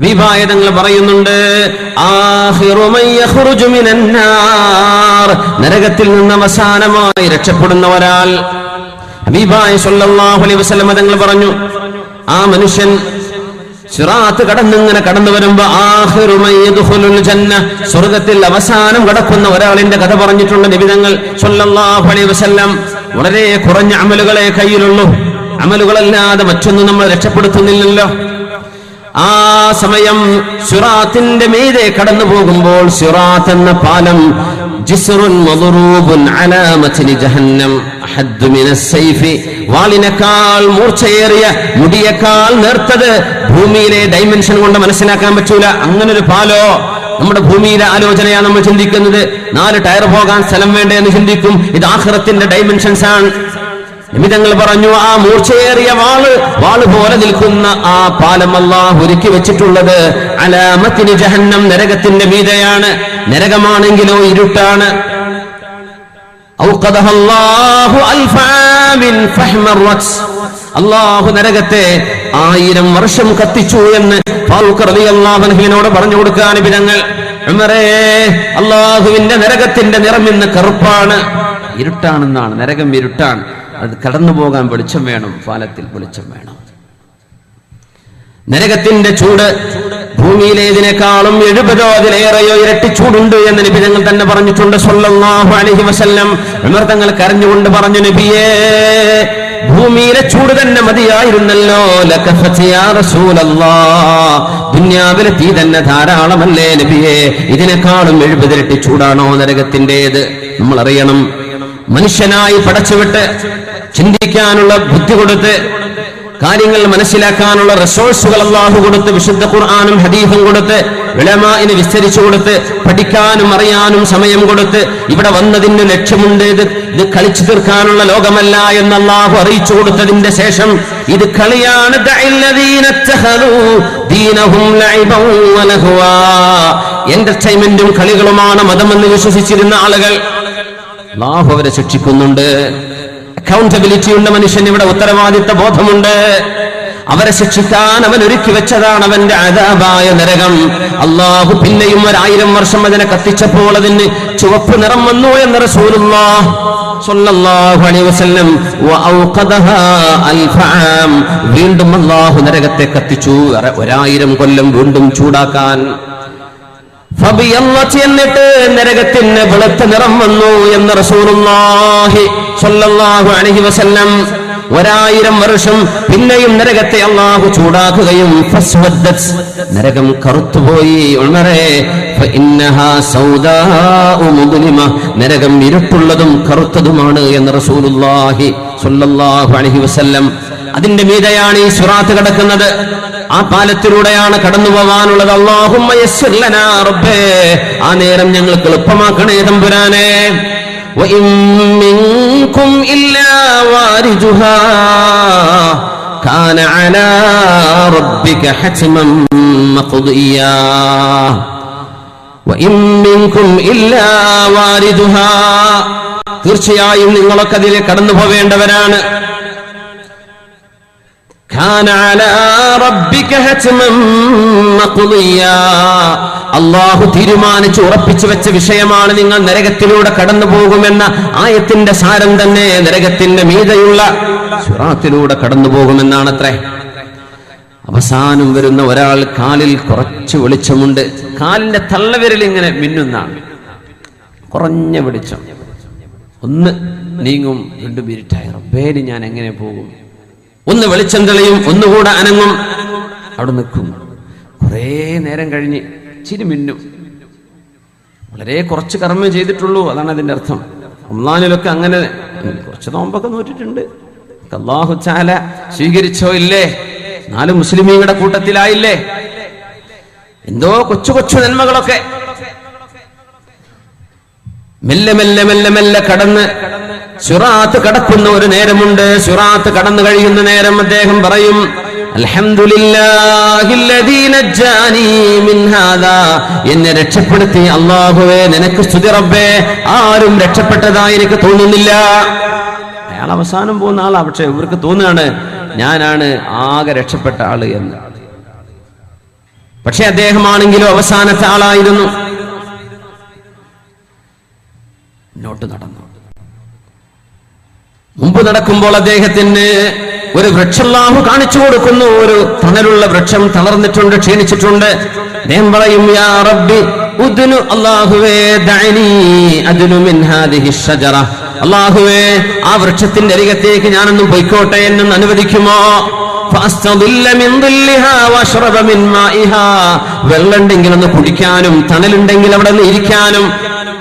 ഹബീബായ പറയുന്നുണ്ട്. നരകത്തിൽ നിന്ന് അവസാനമായി രക്ഷപ്പെടുന്ന ഒരാൾ. സല്ലല്ലാഹു അലൈഹി വസല്ലം തങ്ങൾ പറഞ്ഞു ആ മനുഷ്യൻ സിറാത്ത് കടന്നിങ്ങനെ കടന്നു വരുമ്പോ ജന്ന സ്വർഗത്തിൽ അവസാനം കടക്കുന്ന ഒരാളിന്റെ കഥ പറഞ്ഞിട്ടുള്ള നിബിതങ്ങൾ സല്ലല്ലാഹു അലൈഹി വസല്ലം. വളരെ കുറഞ്ഞ അമലുകളെ കയ്യിലുള്ളൂ. അമലുകളല്ലാതെ മറ്റൊന്നും നമ്മൾ രക്ഷപ്പെടുത്തുന്നില്ലല്ലോ. ആ സമയം സുറാത്തിന്റെ മീതെ കടന്നു പോകുമ്പോൾ സുറാത്ത് എന്ന പാലം ജിസ്റുൻ മദ്റൂബുൻ അലാ മത്നി ജഹന്നം സൈഫി. വാളിനേക്കാൾ മൂർച്ചയേറിയ മുടിയേക്കാൾ നേർത്തത് ഭൂമിയിലെ ഡൈമെൻഷൻ കൊണ്ട് മനസ്സിലാക്കാൻ പറ്റൂല. അങ്ങനെ ഒരു പാലോ? നമ്മുടെ ഭൂമിയിലെ ആലോചനയാണ് നമ്മൾ ചിന്തിക്കുന്നത്. നാല് ടയർ പോകാൻ സ്ഥലം വേണ്ടേ എന്ന് ചിന്തിക്കും. ഇത് ആഹ്റത്തിന്റെ ഡൈമെൻഷൻസ് ആണ്. നിമിതങ്ങൾ പറഞ്ഞു ആ മൂർച്ചയേറിയ വാൾ വാൾ പോലെ നിൽക്കുന്ന ആ പാലം അള്ളാഹ് ഒരുക്കി വെച്ചിട്ടുള്ളത് അലാമത്തിന് ജഹന്നം നരകത്തിന്റെ മീതയാണ്. നരകമാണെങ്കിലോ ഇരുട്ടാണ്. അള്ളാഹു നരകത്തെ ആയിരം വർഷം കത്തിച്ചു എന്ന് ഫാറൂഖ് പറഞ്ഞു കൊടുക്കാൻ അള്ളാഹുവിന്റെ നരകത്തിന്റെ നിറം ഇന്ന് കറുപ്പാണ്. ഇരുട്ടാണെന്നാണ് നരകം ഇരുട്ടാണ്. കടന്നു പോകാൻ വെളിച്ചം വേണം ഫാലത്തിൽ വെളിച്ചം വേണം. നരകത്തിന്റെ ചൂട് ഭൂമിയിലേതിനേക്കാളും എഴുപതോ അതിലേറെയോ ഇരട്ടി ചൂടുണ്ട് എന്ന് നബി തന്നെ പറഞ്ഞിട്ടുണ്ട് വസല്ലം. കരഞ്ഞുകൊണ്ട് പറഞ്ഞു നബിയേ ഭൂമിയിലെ ചൂട് തന്നെ മതിയായിരുന്നല്ലോ. ദുനിയാവിലെ തീ തന്നെ ധാരാളമല്ലേ നബിയേ? ഇതിനേക്കാളും എഴുപതിരട്ടി ചൂടാണോ നരകത്തിന്റേത് നമ്മൾ അറിയണം മനുഷ്യനായി പടച്ചുവിട്ട് ചിന്തിക്കാനുള്ള ബുദ്ധി കൊടുത്ത് കാര്യങ്ങൾ മനസ്സിലാക്കാനുള്ള റിസോഴ്സുകൾ അള്ളാഹു കൊടുത്ത് വിശുദ്ധ ഖുർആാനും ഹദീഫും കൊടുത്ത് വിളമാന് വിസ്തരിച്ചു കൊടുത്ത് പഠിക്കാനും അറിയാനും സമയം കൊടുത്ത് ഇവിടെ വന്നതിന് ലക്ഷ്യമുണ്ട്. ഇത് ഇത് കളിച്ചു തീർക്കാനുള്ള ലോകമല്ല എന്ന് അള്ളാഹു അറിയിച്ചു കൊടുത്തതിന്റെ ശേഷം ഇത് കളിയാണ്. എന്റർടൈൻമെന്റും കളികളുമാണ് മതമെന്ന് വിശ്വസിച്ചിരുന്ന ആളുകൾ. അള്ളാഹു അവരെ ശിക്ഷിക്കുന്നുണ്ട്. അക്കൗണ്ടബിലിറ്റി ഉള്ള മനുഷ്യൻ ഇവിടെ ഉത്തരവാദിത്ത ബോധമുണ്ട്. അവരെ ശിക്ഷിക്കാൻ അവൻ ഒരുക്കി വെച്ചതാണ് അവന്റെ അതാപായ നരകം. അള്ളാഹു പിന്നെയും ഒരായിരം വർഷം അതിനെ കത്തിച്ചപ്പോൾ അതിന് ചുവപ്പ് നിറം വന്നു എന്ന്. വീണ്ടും അള്ളാഹു നരകത്തെ കത്തിച്ചു. ഒരായിരം കൊല്ലം വീണ്ടും ചൂടാക്കാൻ എന്നിട്ട് നരകത്തിന് വെളുത്ത നിറം വന്നു എന്ന് റസൂലുള്ളാഹി സ്വല്ലല്ലാഹു അലൈഹി വസല്ലം ഒരായിരം വർഷം പിന്നെയും നരകത്തെ അള്ളാഹു ചൂടാക്കുകയും നരകം കറുത്തുപോയി ഉണരെ നരകം ഇരുട്ടുള്ളതും കറുത്തതുമാണ് എന്ന് റസൂലുള്ളാഹി സ്വല്ലല്ലാഹു അലൈഹി വസല്ലം അതിന്റെ മീതയാണ് ഈ സുറാത്ത് കിടക്കുന്നത് ആ പാലത്തിലൂടെയാണ് കടന്നു പോവാനുള്ളത് അള്ളാഹുമ്മ യസ്സിർ ലനാ റബ്ബേ ആ നേരം ഞങ്ങൾക്ക് എളുപ്പമാക്കണേ തമ്പുരാനെ وإن منكم إلا واردها كان على ربك حتما مقضيا وإن منكم إلا واردها തീർച്ചയായും നിങ്ങളൊക്കെ അതിൽ കടന്നു പോവേണ്ടവരാണ് അള്ളാഹു തീരുമാനിച്ച് ഉറപ്പിച്ചു വെച്ച വിഷയമാണ് നിങ്ങൾ നരകത്തിലൂടെ കടന്നു പോകുമെന്ന ആയത്തിന്റെ സാരം തന്നെ. നരകത്തിന്റെ മീതയുള്ള സുറാത്തിലൂടെ കടന്നു പോകുമെന്നാണത്രേ അവസാനം വരുന്ന ഒരാൾ കാലിൽ കുറച്ച് വെളിച്ചമുണ്ട്. കാലിന്റെ തള്ളവിരൽ ഇങ്ങനെ മിന്നുന്നാണ് കുറഞ്ഞ വെളിച്ചം. ഒന്ന് നീങ്ങും രണ്ടു മിനിറ്റായി. റബ്ബേന് ഞാൻ എങ്ങനെ പോകും? ഒന്ന് വെളിച്ചം തെളിയും ഒന്നുകൂടെ അനങ്ങും. അവിടെ നിൽക്കും. കുറേ നേരം കഴിഞ്ഞ് ചിരി മിന്നും. വളരെ കുറച്ച് കർമ്മം ചെയ്തിട്ടുള്ളൂ അതാണ് അതിന്റെ അർത്ഥം. ഒന്നാനിലൊക്കെ അങ്ങനെ കുറച്ച് നോമ്പൊക്കെ നോറ്റിട്ടുണ്ട്. അള്ളാഹു ചാല സ്വീകരിച്ചോ ഇല്ലേ? നാല് മുസ്ലിമീങ്ങളുടെ കൂട്ടത്തിലായില്ലേ? എന്തോ കൊച്ചു കൊച്ചു നന്മകളൊക്കെ. മെല്ലെ മെല്ലെ മെല്ലെ മെല്ലെ കടന്ന് സുറാത്ത് കടക്കുന്ന ഒരു നേരമുണ്ട്. സുറാത്ത് കടന്നു കഴിയുന്ന നേരം അദ്ദേഹം പറയും എന്നെ രക്ഷപ്പെടുത്തി അള്ളാഹുവേ നിനക്ക് സ്തുതി റബ്ബേ. ആരും രക്ഷപ്പെട്ടതായി എനിക്ക് തോന്നുന്നില്ല. അയാൾ അവസാനം പോകുന്ന ആളാ പക്ഷെ ഇവർക്ക് തോന്നുകയാണ് ഞാനാണ് ആകെ രക്ഷപ്പെട്ട ആൾ എന്ന്. പക്ഷെ അദ്ദേഹമാണെങ്കിലും അവസാനത്തെ ആളായിരുന്നു. മുന്നോട്ട് നടന്നു. മുമ്പ് നടക്കുമ്പോൾ അദ്ദേഹത്തിന് ഒരു വൃക്ഷല്ലാഹു കാണിച്ചു കൊടുക്കുന്നു. ഒരു തണലുള്ള വൃക്ഷം തളർന്നിട്ടുണ്ട് ക്ഷീണിച്ചിട്ടുണ്ട്. അദ്ദേഹം പറയും യാ റബ്ബി ഉദ്നു അല്ലാഹുവേ അദ്നു മിൻ ഹാദിഹി അല്ലാഹുവേ ആ വൃക്ഷത്തിന്റെ അരികത്തേക്ക് ഞാനൊന്നും പൊയ്ക്കോട്ടെ എന്നൊന്ന് അനുവദിക്കുമോ? വെള്ളമുണ്ടെങ്കിൽ ഒന്ന് കുടിക്കാനും തണലുണ്ടെങ്കിൽ അവിടെ നിന്ന് ഇരിക്കാനും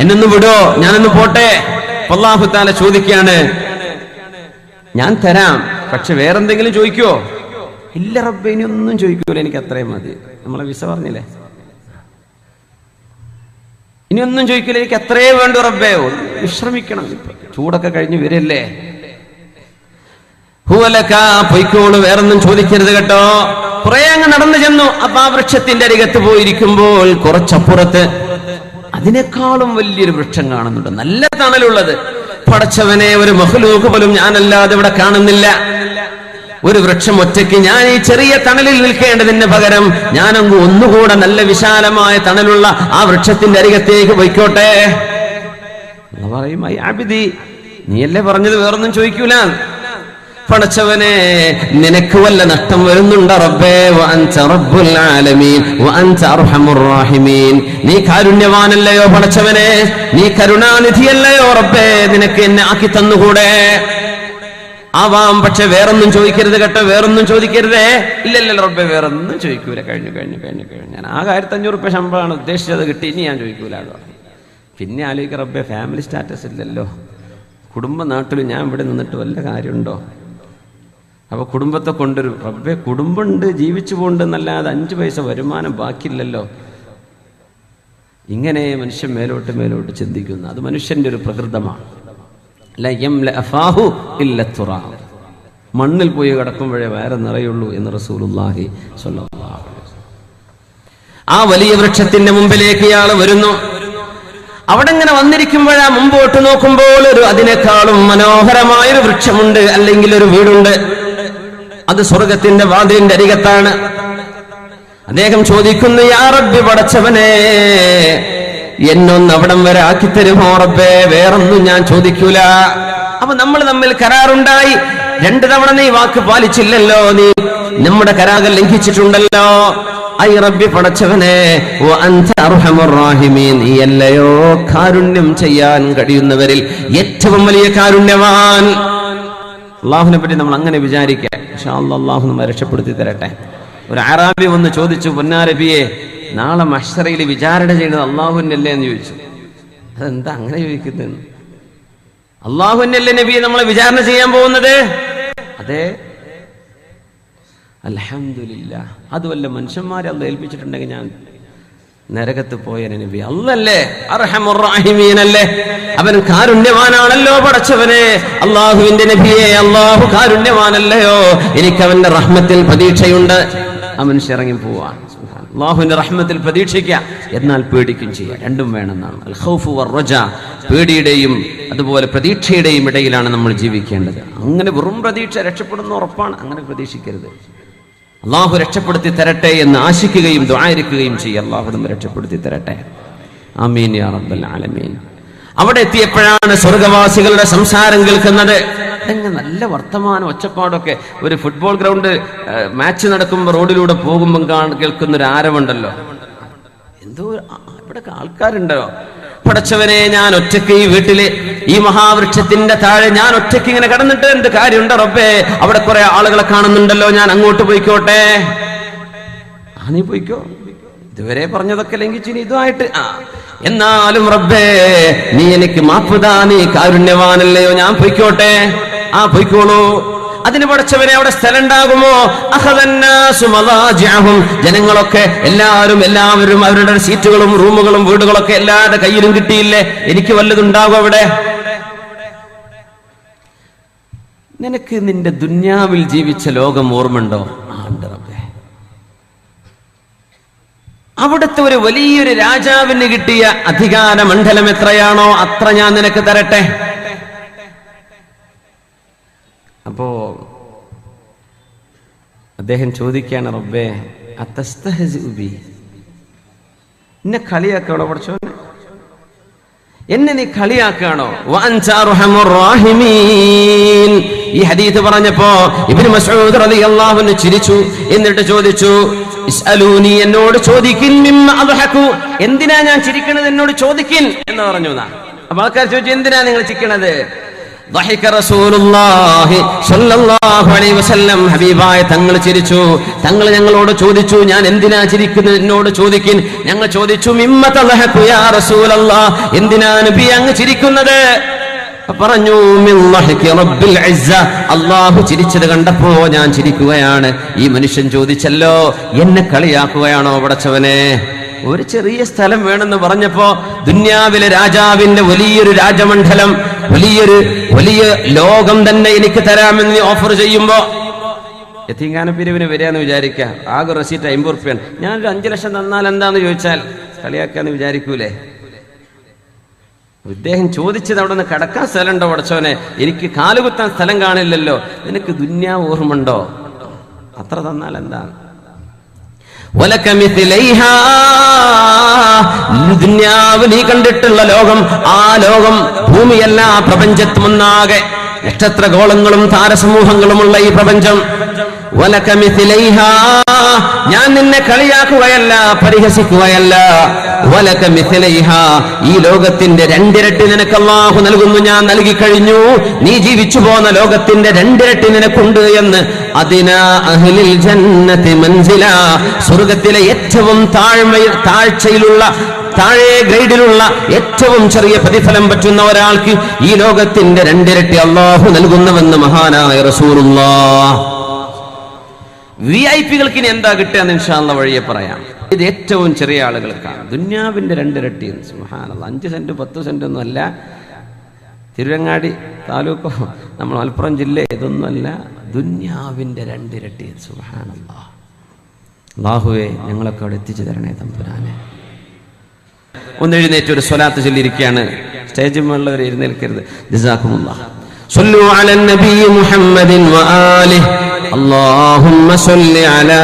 എന്നൊന്ന് വിടോ ഞാനൊന്ന് പോട്ടെ? അല്ലാഹു ചോദിക്കുകയാണ്. ഞാൻ തരാം പക്ഷെ വേറെന്തെങ്കിലും ചോദിക്കോ? ഇല്ല റബ്ബെ ഇനി ഒന്നും ചോദിക്കൂല എനിക്ക് അത്രയും മതി. നമ്മളെ വിസ പറഞ്ഞില്ലേ? ഇനി ഒന്നും ചോദിക്കൂല എനിക്ക് അത്രേ വേണ്ടു റബ്ബേ. വിശ്രമിക്കണം. ചൂടൊക്കെ കഴിഞ്ഞ് വരല്ലേ? ഹൂവലക്കാ പൊയ്ക്കോളൂ വേറൊന്നും ചോദിക്കരുത് കേട്ടോ. കുറെ അങ്ങ് നടന്നു ചെന്നു. അപ്പൊ ആ വൃക്ഷത്തിന്റെ അരികത്ത് പോയിരിക്കുമ്പോൾ കുറച്ചപ്പുറത്ത് അതിനേക്കാളും വലിയൊരു വൃക്ഷം കാണുന്നുണ്ട്. നല്ല തണലുള്ളത്. പടച്ചവനെ ഒരു മഹലൂക്ക് പോലും ഞാനല്ലാതെ ഇവിടെ കാണുന്നില്ല. ഒരു വൃക്ഷം ഒറ്റയ്ക്ക് ഞാൻ ഈ ചെറിയ തണലിൽ നിൽക്കേണ്ടതിന് പകരം ഞാനങ്ങ് ഒന്നുകൂടെ നല്ല വിശാലമായ തണലുള്ള ആ വൃക്ഷത്തിന്റെ അരികത്തേക്ക് പോയിക്കോട്ടെ. പറയും "ഐ ആബിദി നീയല്ലേ പറഞ്ഞത്? വേറൊന്നും ചോദിക്കൂല. പടച്ചവനെ നിനക്ക് വല്ല നഷ്ടം വരുന്നുണ്ട് റബ്ബേ? റബ്ബുൽ ആലമീൻ നീ കാരുണ്യവാനല്ലയോ പടച്ചവനെ നീ കരുണാനിധിയല്ലയോ റബ്ബേ? നിനക്ക് എന്നെ ആക്കി തന്നുകൂടെ? ആവാം പക്ഷെ വേറൊന്നും ചോദിക്കരുത് കേട്ടോ വേറൊന്നും ചോദിക്കരുതേ. ഇല്ലല്ലോ റബ്ബെ വേറൊന്നും ചോദിക്കൂല. കഴിഞ്ഞു കഴിഞ്ഞു കഴിഞ്ഞു കഴിഞ്ഞു. ഞാൻ ആ ആയിരത്തി അഞ്ഞൂറ് റുപ്യ ശമ്പളമാണ് ഉദ്ദേശിച്ചത് കിട്ടി ഇനി ഞാൻ ചോദിക്കൂല പിന്നെ ആലോചിക്കുക റബ്ബെ ഫാമിലി സ്റ്റാറ്റസ് ഇല്ലല്ലോ. കുടുംബ നാട്ടിൽ ഞാൻ ഇവിടെ നിന്നിട്ട് വല്ല കാര്യമുണ്ടോ? അപ്പൊ കുടുംബത്തെ കൊണ്ടൊരു റബ്ബെ കുടുംബമുണ്ട് ജീവിച്ചു പോകണ്ടെന്നല്ലാതെ അഞ്ച് പൈസ വരുമാനം ബാക്കിയില്ലല്ലോ. ഇങ്ങനെ മനുഷ്യൻ മേലോട്ട് മേലോട്ട് ചിന്തിക്കുന്നു. അത് മനുഷ്യന്റെ ഒരു പ്രകൃതമാണ്. മണ്ണിൽ പോയി കിടക്കുമ്പോഴേ വേറെ നിറയുള്ളൂ എന്ന് സ്വല്ലല്ലാഹു ആ വലിയ വൃക്ഷത്തിന്റെ മുമ്പിലേക്ക് ഇയാൾ വരുന്നു. അവിടെ ഇങ്ങനെ വന്നിരിക്കുമ്പോഴാ മുമ്പോട്ട് നോക്കുമ്പോൾ ഒരു അതിനേക്കാളും മനോഹരമായൊരു വൃക്ഷമുണ്ട് അല്ലെങ്കിൽ ഒരു വീടുണ്ട്. അത് സ്വർഗത്തിന്റെ വാതിലിന്റെ അരികത്താണ്. അദ്ദേഹം ചോദിക്കുന്നു യാ പടച്ചവനെ എന്നൊന്ന് അവിടം വരെ ആക്കി തരുമോ റബ്ബേ? വേറൊന്നും ഞാൻ ചോദിക്കൂല. അപ്പൊ നമ്മൾ തമ്മിൽ കരാറുണ്ടായി. രണ്ടു തവണ നീ വാക്ക് പാലിച്ചില്ലല്ലോ നീ നമ്മുടെ കരാകൾ ലംഘിച്ചിട്ടുണ്ടല്ലോ. ഐ റബ്ബി പടച്ചവനെ നീയല്ലയോ കാരുണ്യം ചെയ്യാൻ കഴിയുന്നവരിൽ ഏറ്റവും വലിയ കാരുണ്യവാൻ. അള്ളാഹുവിനെ പറ്റി നമ്മൾ അങ്ങനെ വിചാരിക്കുക ഇൻഷാ അല്ലാഹ് അള്ളാഹു നമ്മെ രക്ഷപ്പെടുത്തി തരട്ടെ. ഒരു ആറാബി വന്ന് ചോദിച്ചു പൊന്നാരബിയെ നാളെ മഷറയിൽ വിചാരണ ചെയ്യുന്നത് അള്ളാഹുവിനല്ലേ എന്ന് ചോദിച്ചു. അതെന്താ അങ്ങനെ ചോദിക്കുന്നത് അള്ളാഹുവിനല്ലേ നബിയെ നമ്മളെ വിചാരണ ചെയ്യാൻ പോകുന്നത്? അതെ. അലഹമില്ല അതുമല്ല മനുഷ്യന്മാരെ അത് ഏൽപ്പിച്ചിട്ടുണ്ടെങ്കിൽ ഞാൻ നരകത്ത് പോയ നബി. അല്ലല്ലേ അർഹമുറാഹിമീനല്ലേ അവൻ കാരുണ്യവാനാണല്ലോ പടച്ചവനെ. അള്ളാഹുവിന്റെ നബിയെ അള്ളാഹു കാരുണ്യവാനല്ലയോ? എനിക്ക് അവന്റെ റഹ്മത്തിൽ പ്രതീക്ഷയുണ്ട്. ആ മനുഷ്യ ഇറങ്ങി പോവാണ് അള്ളാഹുവിന്റെ റഹ്മത്തിൽ പ്രതീക്ഷിക്കാം. എന്നാൽ പേടിക്കും ചെയ്യുക രണ്ടും വേണമെന്നാണ്. അൽ വർ റജ. പേടിയുടെയും അതുപോലെ പ്രതീക്ഷയുടെയും ഇടയിലാണ് നമ്മൾ ജീവിക്കേണ്ടത്. അങ്ങനെ വെറും പ്രതീക്ഷ രക്ഷപ്പെടുന്ന ഉറപ്പാണ്. അങ്ങനെ പ്രതീക്ഷിക്കരുത്. അള്ളാഹു രക്ഷപ്പെടുത്തി തരട്ടെ എന്ന് ആശിക്കുകയും ദ്വാരിക്കുകയും ചെയ്യും. അള്ളാഹു നമ്മെ രക്ഷപ്പെടുത്തി തരട്ടെ. ആമീൻ യാ റബ്ബൽ ആലമീൻ. അവിടെ എത്തിയപ്പോഴാണ് സ്വർഗവാസികളുടെ സംസാരം കേൾക്കുന്നത്. നല്ല വർത്തമാനം ഒച്ചപ്പാടൊക്കെ. ഒരു ഫുട്ബോൾ ഗ്രൗണ്ട് മാച്ച് നടക്കുമ്പോൾ റോഡിലൂടെ പോകുമ്പോൾ കേൾക്കുന്ന ഒരു ആരവുണ്ടല്ലോ. എന്തോ ഇവിടെ ആൾക്കാരുണ്ടോ പടച്ചവനെ ഞാൻ ഒറ്റയ്ക്ക് ഈ വീട്ടിൽ ഈ മഹാവൃക്ഷത്തിന്റെ താഴെ ഞാൻ ഒറ്റയ്ക്ക് ഇങ്ങനെ കിടന്നിട്ട് എന്ത് കാര്യമുണ്ട് റബ്ബേ? അവിടെ കുറെ ആളുകളെ കാണുന്നുണ്ടല്ലോ ഞാൻ അങ്ങോട്ട് പോയിക്കോട്ടെ? ആ നീ പോയിക്കോ. ഇതുവരെ പറഞ്ഞതൊക്കെ ലംഘിച്ചു ഇനി ഇതുമായിട്ട് ആ. എന്നാലും റബ്ബേ നീ എനിക്ക് മാപ്പുതാ നീ കാരുണ്യവാനല്ലയോ ഞാൻ പൊയ്ക്കോട്ടെ. ആ പൊയ്ക്കോളൂ. അതിന് പഠിച്ചവനെ അവിടെ സ്ഥലം ഉണ്ടാകുമോ ജനങ്ങളൊക്കെ എല്ലാവരും എല്ലാവരും അവരുടെ സീറ്റുകളും റൂമുകളും വീടുകളൊക്കെ എല്ലാവരുടെ കയ്യിലും കിട്ടിയില്ലേ? എനിക്ക് വല്ലതുണ്ടാകും അവിടെ? നിനക്ക് നിന്റെ ദുന്യാവിൽ ജീവിച്ച ലോകം ഓർമ്മണ്ടോ അവിടുത്തെ ഒരു വലിയൊരു രാജാവിന് കിട്ടിയ അധികാര മണ്ഡലം എത്രയാണോ? അത്ര ഞാൻ നിനക്ക് തരട്ടെ. അപ്പോ അദ്ദേഹം ചോദിക്കുകയാണ് റബ്ബേ അത്തസ്തഹസിഉ ബി എന്നെ കളിയാക്കണോ പഠിച്ചോനെ എന്നെ നീ കളിയാക്കാണോ. ഈ ഹദീസ് പറഞ്ഞപ്പോ ഇബ്നു മസ്ഊദ് റളിയല്ലാഹു അൻഹു ചിരിച്ചു എന്നിട്ട് ചോദിച്ചു ഇസ്അലൂനി എന്നോട് ചോദിക്കിൻ എന്തിനാ ഞാൻ ചിരിക്കണത് എന്നോട് ചോദിക്കിൻ? എന്ന് പറഞ്ഞു അപ്പൊ ആൾക്കാർ ചോദിച്ചു എന്തിനാ നിങ്ങൾ ചിരിക്കണത്? ഹബീബായ തങ്ങൾ ചിരിച്ചു. തങ്ങൾ ഞങ്ങളോട് ചോദിച്ചു ഞാൻ എന്തിനാ ചിരിക്കുന്നത് എന്നോട് ചോദിക്കിൻ. ഞങ്ങൾ ചോദിച്ചു എന്തിനാ നബി അങ്ങ് ചിരിക്കുന്നത്? പറഞ്ഞു അള്ളാഹു ചിരിച്ചത് കണ്ടപ്പോ ഞാൻ ചിരിക്കുകയാണ്. ഈ മനുഷ്യൻ ചോദിച്ചല്ലോ എന്നെ കളിയാക്കുകയാണോ പടച്ചവനെ? ഒരു ചെറിയ സ്ഥലം വേണമെന്ന് പറഞ്ഞപ്പോ ദുന്യാവിലെ രാജാവിന്റെ വലിയൊരു രാജമണ്ഡലം വലിയൊരു വലിയ ലോകം തന്നെ എനിക്ക് തരാമെന്ന് ഓഫർ ചെയ്യുമ്പോ എത്തിങ്കാന പിരിവിന് വരികയെന്ന് വിചാരിക്കുക ആകെ റെസീറ്റ് അമ്പത് റുപ്യാണ് ഞാനൊരു അഞ്ചു ലക്ഷം തന്നാൽ എന്താന്ന് ചോദിച്ചാൽ കളിയാക്കാന്ന് വിചാരിക്കൂലേ? ഇദ്ദേഹം ചോദിച്ചത് അവിടെ നിന്ന് കടക്കാൻ സ്ഥലമുണ്ടോ പടച്ചോനെ? എനിക്ക് കാലുകുത്താൻ സ്ഥലം കാണില്ലല്ലോ. നിനക്ക് ദുന്യാവ് ഓർമ്മണ്ടോ അത്ര തന്നാൽ എന്താണ്. ദുന്യാവ് നീ കണ്ടിട്ടുള്ള ലോകം ആ ലോകം ഭൂമിയല്ല പ്രപഞ്ചത്തുമൊന്നാകെ നക്ഷത്ര ഗോളങ്ങളും താരസമൂഹങ്ങളുമുള്ള ഈ പ്രപഞ്ചം. ഞാൻ നിന്നെ കളിയാക്കുകയല്ല പരിഹസിക്കുകയല്ല. ഈ ലോകത്തിന്റെ രണ്ടിരട്ടി നിനക്ക് അള്ളാഹു നൽകുന്നു ഞാൻ നൽകി കഴിഞ്ഞു നീ ജീവിച്ചു പോന്ന ലോകത്തിന്റെ രണ്ടിരട്ടി നിനക്കുണ്ട് എന്ന്. അതിനാ അഹ്ലിൽ ജന്നത്തി മൻസില സ്വർഗത്തിലെ ഏറ്റവും താഴ്മ താഴ്ചയിലുള്ള താഴെ ഗ്രേഡിലുള്ള ഏറ്റവും ചെറിയ പ്രതിഫലം പറ്റുന്ന ഒരാൾക്ക് ഈ ലോകത്തിന്റെ രണ്ടിരട്ടി അള്ളാഹു നൽകുന്നുവെന്ന് മഹാനായ റസൂറുള്ള വി ഐ പികൾക്ക് ഇനി എന്താ കിട്ടുക എന്ന് ഇൻഷാള്ള വഴിയെ പറയാം. ഇത് ഏറ്റവും ചെറിയ ആളുകൾക്കാണ് ദുന്യാവിന്റെ രണ്ടിരട്ടി സുഹാനല്ല അഞ്ച് സെന്റ് പത്ത് സെന്റ് ഒന്നും അല്ല തിരുരങ്ങാടി താലൂക്കോ നമ്മൾ മലപ്പുറം ജില്ല ഇതൊന്നുമല്ല ദുന്യാവിന്റെ രണ്ടിരട്ടി സുഹാനല്ല അള്ളാഹുവെ ഞങ്ങളൊക്കെ അവിടെ എത്തിച്ചു തരണേ തമ്പുരാനെ ഒന്ന് എഴുന്നേറ്റ് ഒരു സ്വലാത്ത് ചൊല്ലിയിരിക്കുകയാണ് സ്റ്റേജിൽ മുള്ളവർ എഴുന്നേൽക്കരുത് ജസാക്കുമുള്ള صلوا على النبي محمد وآله اللهم صل على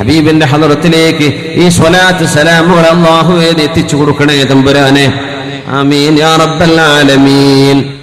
ഹബീബിന്റെ ഹദറത്തിലേക്ക് ഈ സ്വലാത്ത് സലാമുകൾ അള്ളാഹു എത്തിച്ചു കൊടുക്കണേ തമ്പുരാനെ? ആമീൻ. യാ റബ്ബൽ ആലമീൻ.